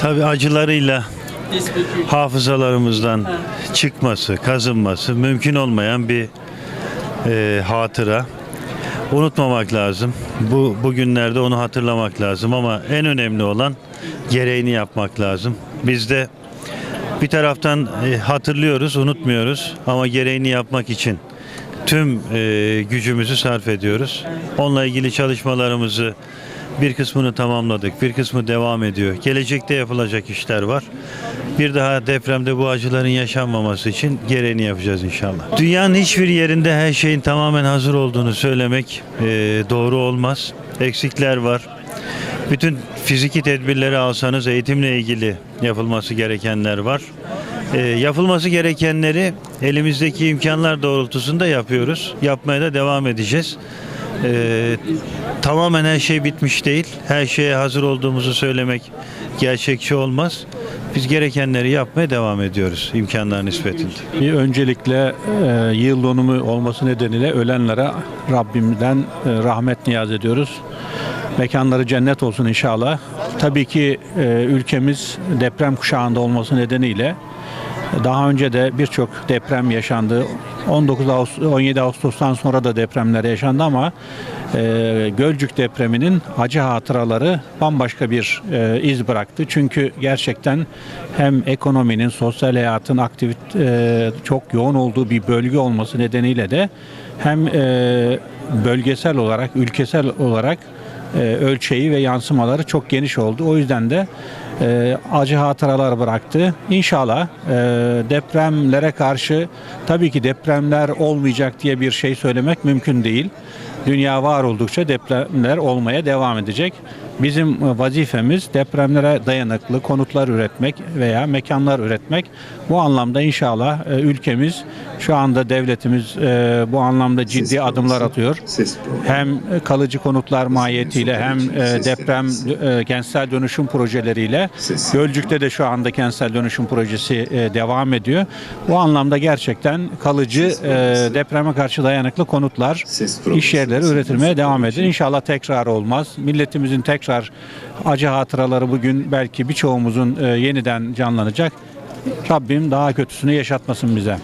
Tabii acılarıyla hafızalarımızdan çıkması, kazınması mümkün olmayan bir e, hatıra. Unutmamak lazım. Bu bugünlerde onu hatırlamak lazım ama en önemli olan gereğini yapmak lazım. Biz de bir taraftan e, hatırlıyoruz, unutmuyoruz ama gereğini yapmak için tüm e, gücümüzü sarf ediyoruz. Onunla ilgili çalışmalarımızı bir kısmını tamamladık, bir kısmı devam ediyor. Gelecekte yapılacak işler var. Bir daha depremde bu acıların yaşanmaması için gereğini yapacağız inşallah. Dünyanın hiçbir yerinde her şeyin tamamen hazır olduğunu söylemek e, doğru olmaz. Eksikler var. Bütün fiziki tedbirleri alsanız eğitimle ilgili yapılması gerekenler var. E, yapılması gerekenleri elimizdeki imkanlar doğrultusunda yapıyoruz. Yapmaya da devam edeceğiz. E, tamamen her şey bitmiş değil. Her şeye hazır olduğumuzu söylemek gerçekçi olmaz. Biz gerekenleri yapmaya devam ediyoruz imkanlar nispetinde. Öncelikle e, yıl dönümü olması nedeniyle ölenlere Rabbimden e, rahmet niyaz ediyoruz. Mekanları cennet olsun inşallah. Tabii ki e, ülkemiz deprem kuşağında olması nedeniyle daha önce de birçok deprem yaşandı. 19 Ağustos, 17 Ağustos'tan sonra da depremler yaşandı ama e, Gölcük depreminin acı hatıraları bambaşka bir e, iz bıraktı. Çünkü gerçekten hem ekonominin, sosyal hayatın aktivit e, çok yoğun olduğu bir bölge olması nedeniyle de hem e, bölgesel olarak, ülkesel olarak e, ölçeği ve yansımaları çok geniş oldu. O yüzden de e, acı hatıralar bıraktı. İnşallah e, depremlere karşı tabii ki depremler olmayacak diye bir şey söylemek mümkün değil. Dünya var oldukça depremler olmaya devam edecek. Bizim vazifemiz depremlere dayanıklı konutlar üretmek veya mekanlar üretmek. Bu anlamda inşallah e, ülkemiz şu anda devletimiz e, bu anlamda ciddi adımlar atıyor. Hem kalıcı konutlar mahiyetiyle hem e, deprem kentsel dönüşüm projeleriyle Gölcük'te de şu anda kentsel dönüşüm projesi e, devam ediyor. Bu anlamda gerçekten kalıcı e, depreme karşı dayanıklı konutlar, iş yerleri üretilmeye devam ediyor. İnşallah tekrar olmaz. Milletimizin tekrar acı hatıraları bugün belki birçoğumuzun e, yeniden canlanacak. Rabbim daha kötüsünü yaşatmasın bize.